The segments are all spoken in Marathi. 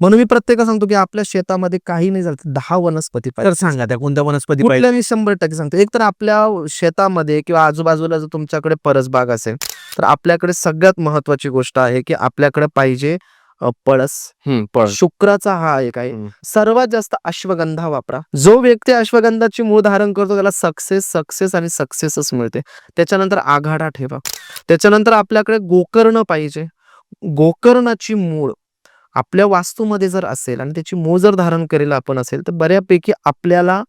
म्हणून मी प्रत्येकाला सांगतो की आपल्या शेतामध्ये काही नाही झालं दहा वनस्पती तर पाहिजे सांगा त्या कोणत्या वनस्पती पाहिजे? मी शंभर टक्के सांगतो. एक तर आपल्या शेतामध्ये किंवा आजूबाजूला जर तुमच्याकडे परसबाग असेल तर आपल्याकडे सगळ्यात महत्वाची गोष्ट आहे की आपल्याकडे पाहिजे पळस. शुक्राचा हा एक आहे. सर्वात जास्त अश्वगंधा वापरा. जो व्यक्ती अश्वगंधाची मूळ धारण करतो त्याला सक्सेस सक्सेस आणि सक्सेसच मिळते. त्याच्यानंतर आघाडा ठेवा. त्याच्यानंतर आपल्याकडे गोकर्ण पाहिजे. गोकर्णाची मूळ आपल्या वास्तूमध्ये जर असेल आणि त्याची मोजर जर धारण करेल आपण असेल तर बऱ्यापैकी आपल्याला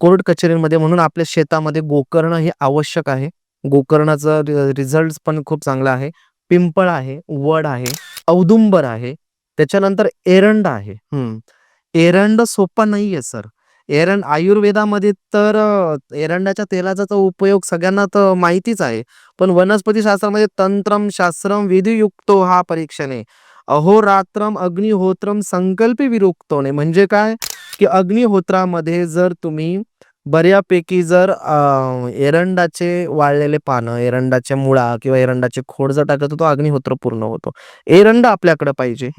कोर्ट कचेरीमध्ये म्हणून आपल्या शेतामध्ये गोकर्ण हे आवश्यक आहे. गोकर्णाचा रिझल्ट पण खूप चांगला आहे. पिंपळ आहे वड आहे औदुंबर आहे. त्याच्यानंतर एरंड आहे. हम्म. एरंड सोपा नाहीये सर. एरंड आयुर्वेदामध्ये तर एरंडाच्या तेलाचा तर उपयोग सगळ्यांना तर माहितीच आहे. पण वनस्पती शास्त्रामध्ये तंत्रम शास्त्रम विधियुक्तो हा परीक्षण आहे. अहोरात्रम अग्निहोत्रम संकल्पी विरुक्तोने. म्हणजे काय? की अग्निहोत्रामध्ये जर तुम्ही बऱ्यापैकी जर अ, एरंडाचे वाळलेले पानं एरंडाच्या मुळा किंवा एरंडाचे खोड जर टाकलं तर तो अग्निहोत्र पूर्ण होतो. एरंड आपल्याकडे पाहिजे.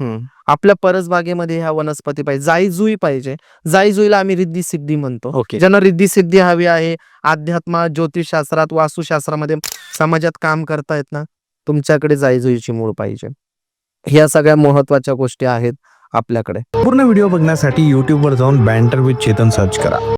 आपल्या परसबागेमध्ये ह्या वनस्पती पाहिजे. जाईजुई पाहिजे. जाईजुईला आम्ही रिद्धी सिद्धी म्हणतो ज्यांना रिद्धी सिद्धी हवी आहे अध्यात्मात ज्योतिषशास्त्रात वास्तुशास्त्रामध्ये समाजात काम करतायत ना तुमच्याकडे जाईजुईची मूळ पाहिजे. ह्या सगळ्या महत्त्वाच्या गोष्टी आहेत आपल्याकडे. पूर्ण व्हिडिओ बघण्यासाठी युट्यूबवर जाऊन बँटर विथ चेतन सर्च करा.